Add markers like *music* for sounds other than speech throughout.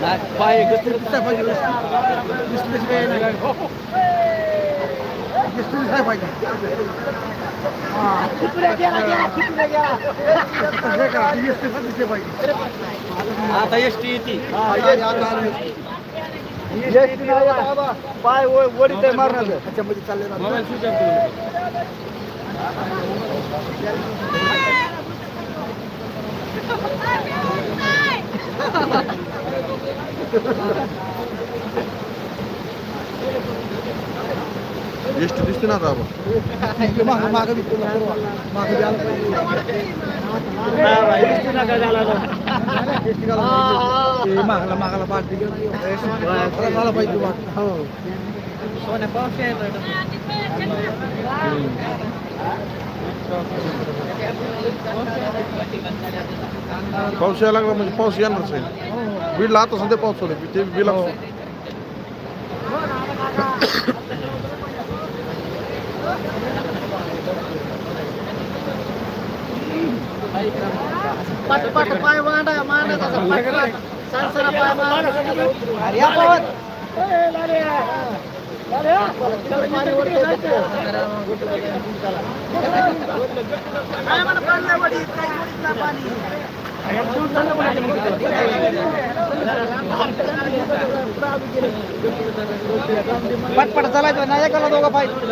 पाय दिसलं पाहिजे हे दिसले पाहिजे आता एस टी येते. पाय वडीत मारणार त्याच्यामध्ये चालले एसटी दिसते ना आता आपण मागं मागं बी तुला परवा. मागं बी आलं पाहिजे. एसटी घाला पाहिजे. ते मागला मागला भाग दिली झाला पाहिजे. हो सोन्या पावशी आहे पाऊस यायला लागला म्हणजे पाऊस येणारच आहे बीडला आता सध्या पाऊस चालू ते बिल पट पट पाय मांडा मांडा त्याचा पाट पाट. सरसरा पाय मांडा. अरे पटपट चला पाणी नाही पाणी पटपट चालायचं नाही एकाला दोघं पाहिजे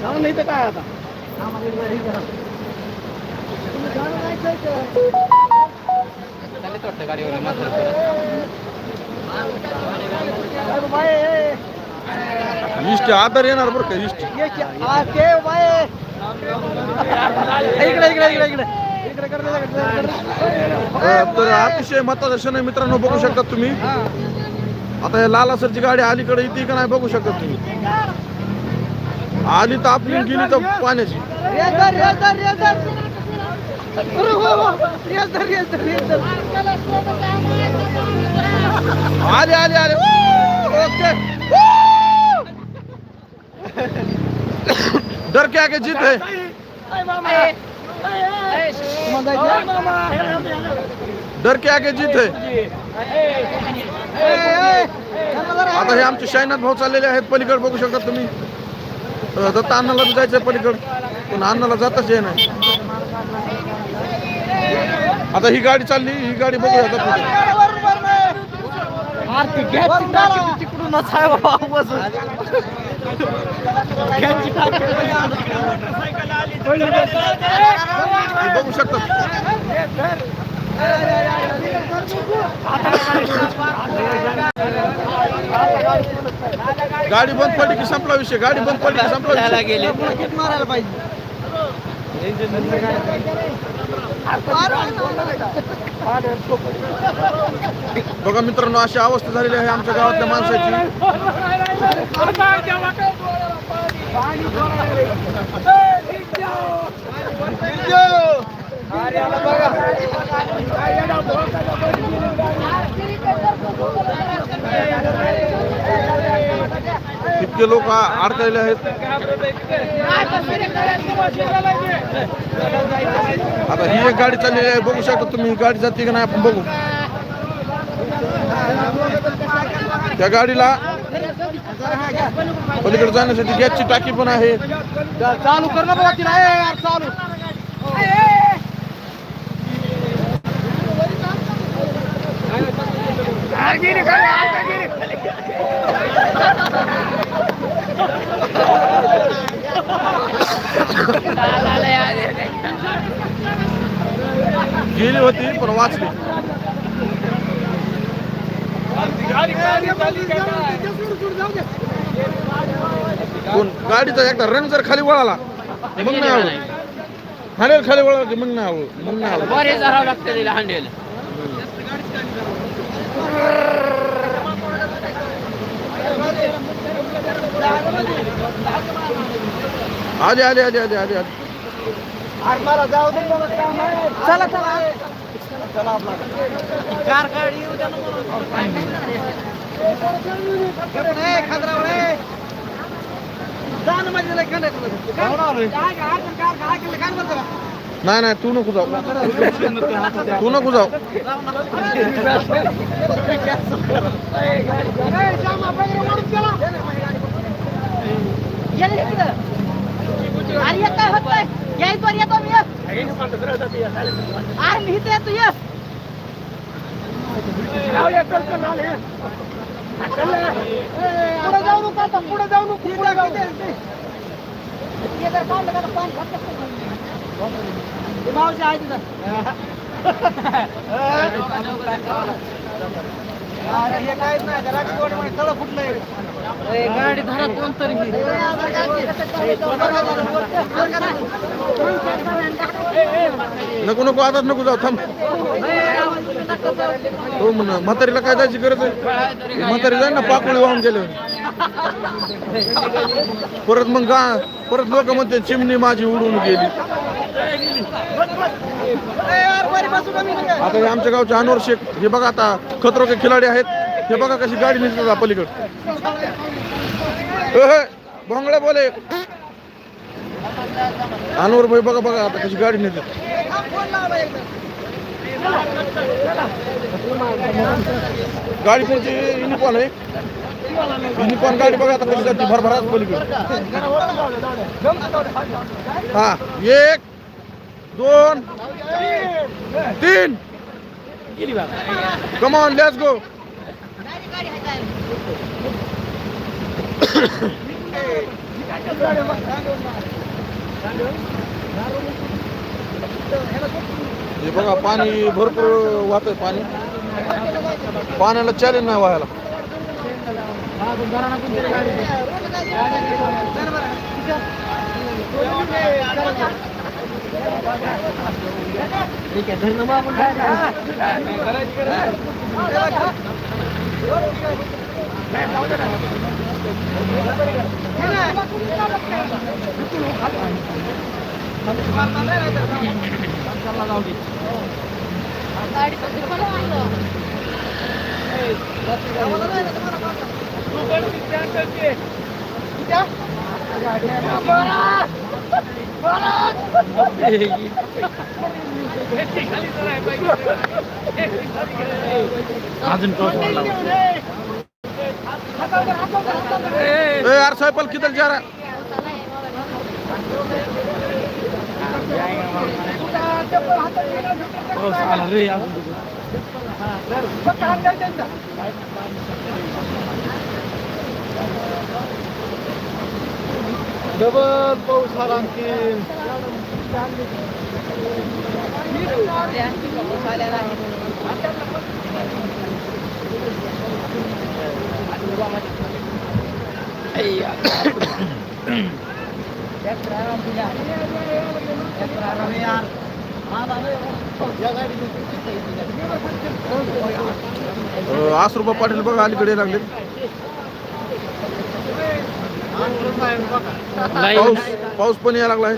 जाऊन नाही तर काय आता इष्ट. आधार येणार बरं का इष्ट इकडे इकडे इकडे इकडे. तर अतिशय महत्त्वाचा क्षण आहे मित्रांनो बघू शकता तुम्ही आता हे लालासरची गाडी अलीकडे येते का नाही बघू शकता तुम्ही आली तर आपली गेली तर पाण्याची अरे आले आले आले ओके डर के आगे जीत है डर क्या के आगे जीत आहे आता हे आमचे शायनाथ भाऊ चाललेले आहेत पलीकड बघू शकता तुम्ही. दत्ता दत्त अण्णाला बी पलीकड पण अण्णाला जाताच ये नाही आता ही गाडी चालली ही गाडी बघू आता तिकडूनच आहे बाबा बघू शकता गाडी बंद पडली की संपला विषय. गाडी बंद पडली की संपला विषय. गेले. मारायला पाहिजे. बघा मित्रांनो अशी अवस्था झालेली आहे आमच्या गावातल्या माणसाची. इतके लोक अडकलेले आहेत. आता ही एक गाडी चाललेली आहे बघू शकता तुम्ही गाडी जाते की नाही आपण बघू. त्या गाडीला पलीकडे जाण्यासाठी गॅसची टाकी पण आहे. चालू कर ना तिला. यार चालू. गेली होती पण वाचली. कोण? गाडीचा एकदा रंग जर खाली वळाला मग नाही हाणेल खाली वळाला की मग नाही आवडत? मग नाही आवडत. बरे धरावं लागतं तिला हांडेल आले आले आले आले आले आले मला जाऊ दे बाबा, काम आहे. चला चला. कार गाडी येऊ द्या ना म्हणून. ए, खंडराव, ए. जा ना माझ्या लय खंड आहे तुला. काय काय काय काय केलं? काय म्हणतो का? नाही नाही तू नको जाऊ तू नको जाऊ ए, श्याम, आपण हे माणूस गेला. ये रे इकडं. अरे काय मी ये पुढे जाऊ नको आता पुढे जाऊ नको पुढे जाऊ ते मावशी आहे तिथं हे गाडी धरा कोण तरी नको नको आता नको जाऊ थांब. हो म्हण म्हातारीला काय जायची गरज आहे? म्हातारी जाईल ना पाकोळी वाहून गेले. परत मग गा परत लोक म्हणते चिमणी माझी उडून गेली. आता हे आमच्या गावचे अनवर शेख हे बघा आता खतरो के खिलाडी आहेत. हे बघा कशी गाडी निघतात पलीकड. भोंगळे बोले. अनवर भाई बघा बघा आता कशी गाडी नेतात गाडी कोणची युनिकॉन आहे. युनिकॉन गाडी बघा आता कशी जाते भरभरात पलीकडे. हा एक दोन तीन. कमॉन लेट्स गो हे बघा पाणी भरपूर वाहत पाणी. पाण्याला चॅलेंज नाही व्हायला. ठीक आहे धन्यवाद गाडी ए यार साइकिल किधर जा रहा है? डबल पाऊस आला आणखी. अं, आसरुबा पाटील बघा अलीकडे लागले पाऊस पाऊस पण यायला लागलाय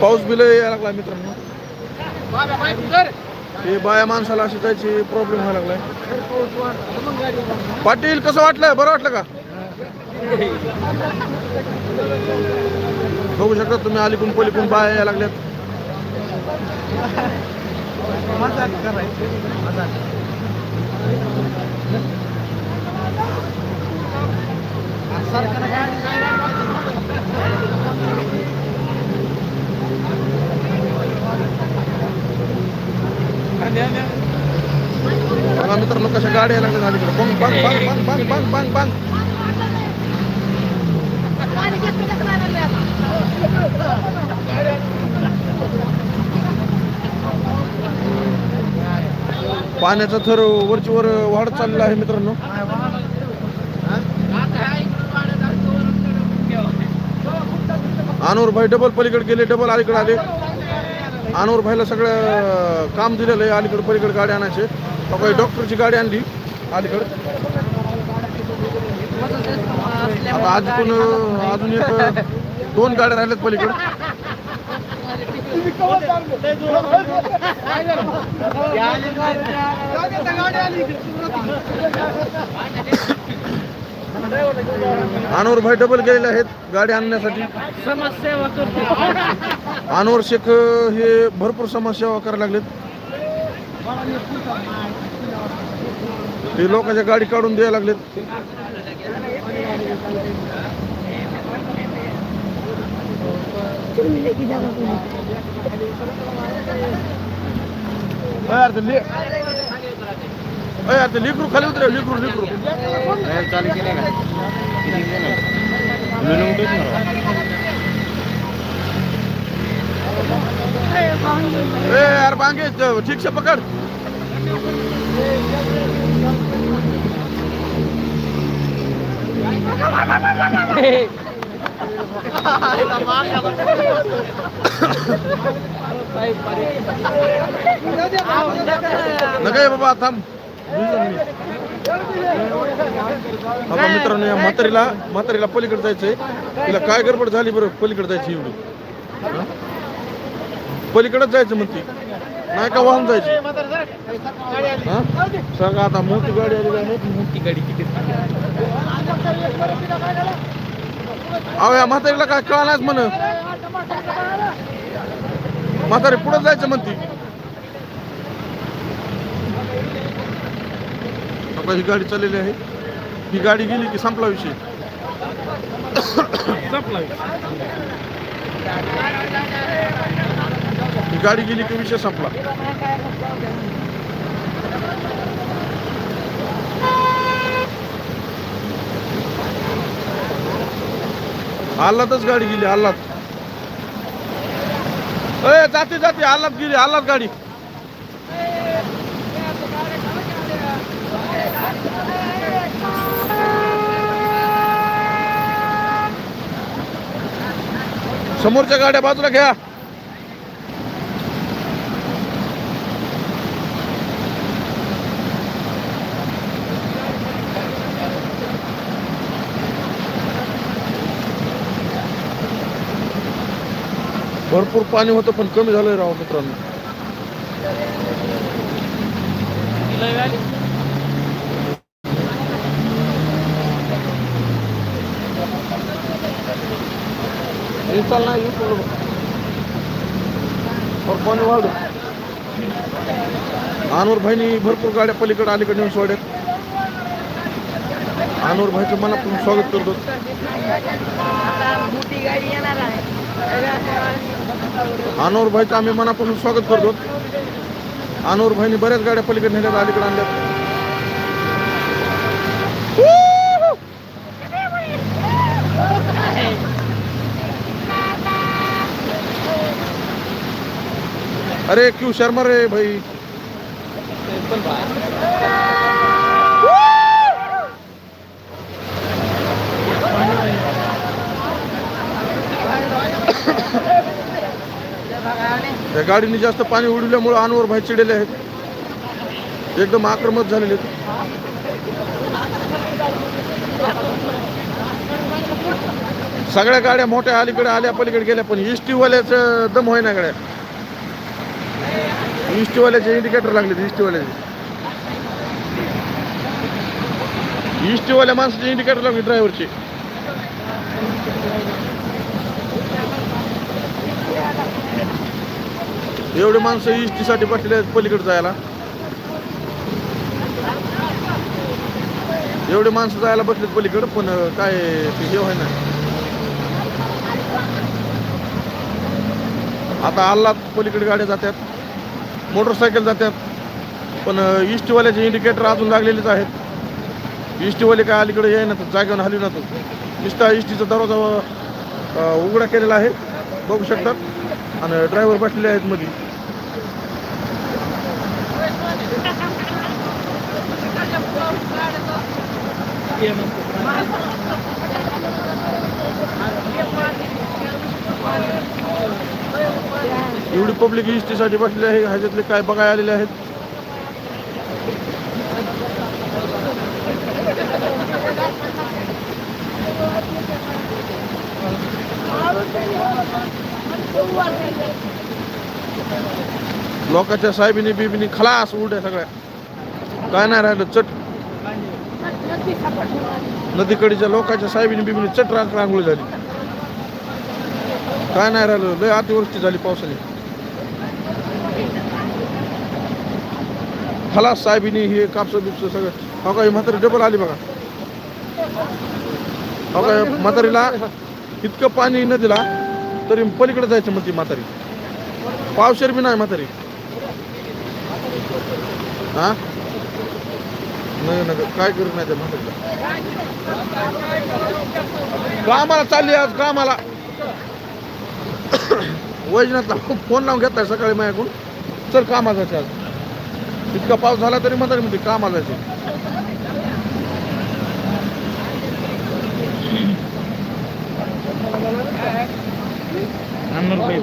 पाऊस बिल यायला लागलाय मित्रांनो. हे बाया माणसाला अशी त्याची प्रॉब्लेम व्हायला लागलाय. पाटील कसं वाटलं? बरं वाटलं का? बघू शकता तुम्ही अलीकून पलीकून बाया यायला लागल्यात. मजाक करायची मजाक बघा मित्रांनो कशा गाड्या यायला लागल्यात अलीकडे बंग बंग बंग बंग बंग बंग बंग पाण्याचा थर वरची वर वाढत चाललेला आहे मित्रांनो. अनवर भाई डबल पलीकडे गेले डबल अलीकडे आले. अनवर भाईला सगळं काम दिलेलं आहे. अलीकडे पलीकडे गाडी आणायचे. काही डॉक्टरची गाडी आणली. अलीकडे. आता अजून अजून एक दोन गाड्या राहिल्यात पलीकडे. अनवर भाई डबल गेलेले आहेत गाडी आणण्यासाठी. समाजसेवा करतो अनवर शेख हे भरपूर समाजसेवा करायला लागलेत. ते लोकांच्या गाडी काढून द्यायला लागलेत. अय यार ते ले- यार ते लेकरू खाली उतरे लेकरू लेकरू ए यार बांगे ठीक से पकड़ नका बाबा थांब. आता मित्रांनो या म्हातारीला म्हातारीला पलीकडे जायचंय. तिला काय गडबड झाली बरं? पलीकडे जायची एवढी. पलीकडेच जायचं म्हणते. नाही का वाहून जायची? सांगा आता मोठी गाडी आलेली आहे मोठी गाडी किती अहो या म्हातारीला काय कळणार म्हण. म्हातारी पुढे जायचं म्हणती. आता ही गाडी चाललेली आहे. ही गाडी गेली की संपला विषय. ही गाडी गेली की विषय संपला. हल्लातच गाडी गेली हल्लात ए जाते जाते हल्लात गेली हल्लात गाडी. समोरच्या गाड्या बाजूला घ्या. भरपूर पाणी होतं पण कमी झालंय राव मित्रांनो. इन्स्टॉल नाही पाणी वाढ. अनवर भाईनी भरपूर गाड्या पलीकडे अलीकडे नेऊन सोडल्यात. अनवर भाईचं मनापासून स्वागत करतो. अनोर भाईचं आम्ही मनापासून स्वागत करतो. अनोर भाईनी बऱ्याच गाड्या पलीकडे नेल्यात अलीकडे आणल्यात. अरे क्यू शर्मा रे भाई. त्या गाडीने जास्त पाणी उडवल्यामुळं अनवर भाई चिडलेले आहेत. एकदम आक्रमक झालेले आहेत. सगळ्या गाड्या मोठ्या अलीकडे आल्या पलीकडे गेल्या पण इष्टीवाल्याचं दम होईना गाड्या. इष्टीवाल्याचे इंडिकेटर लागले इष्टीवाल्याचे इष्टीवाल्या माणसाचे इंडिकेटर लागले ड्रायव्हरचे एवढे माणसं इष्टीसाठी बसलेले आहेत पलीकडे जायला. एवढे माणसं जायला बसलेत पलीकडे पण काय ते हे व्हाय ना आता आल्ला पलीकडे गाड्या जातात मोटरसायकल जातात पण इष्टीवाल्याचे इंडिकेटर अजून लागलेलेच आहेत. इष्टीवाले काय अलीकडे याय ना जागेवर हली ना नुसता इष्टीचा दरवाजा उघडा केलेला आहे बघू शकतात. आणि ड्रायव्हर बसलेले आहेत मध्ये एवढी पब्लिक इष्टीसाठी बसलेली आहे. ह्याच्यातले काय बघाय आलेले आहेत? लोकांच्या साहेबीनी बिबिनी खलास उलट्या सगळ्या. काय नाही राहिलं चट. नदीकडीच्या लोकांच्या साहेबिनी बिबिनी चट रांग रांगोळी झाली. काय नाही राहिलं लय अतिवृष्टी झाली पावसाने. खलास साहेबिनी हे कापसं बिपसं सगळं. हो का ही म्हातारी डबल आली बघा. हो का म्हातारीला इतकं पाणी नदीला तरी पलीकडे जायचं म्हणते म्हातारी. पावशेर बी नाही म्हातारी. हा? नाही नका काय करू नाही त्या म्हातारीला. कामाला चालली आज कामाला. *coughs* वैजनाथला फोन लावून घेतलाय सकाळी माझ्याकडून. चल कामाचा जायचं आज. इतका पाऊस झाला तरी म्हातारी म्हणते कामाला जायचं. शंभर रुपये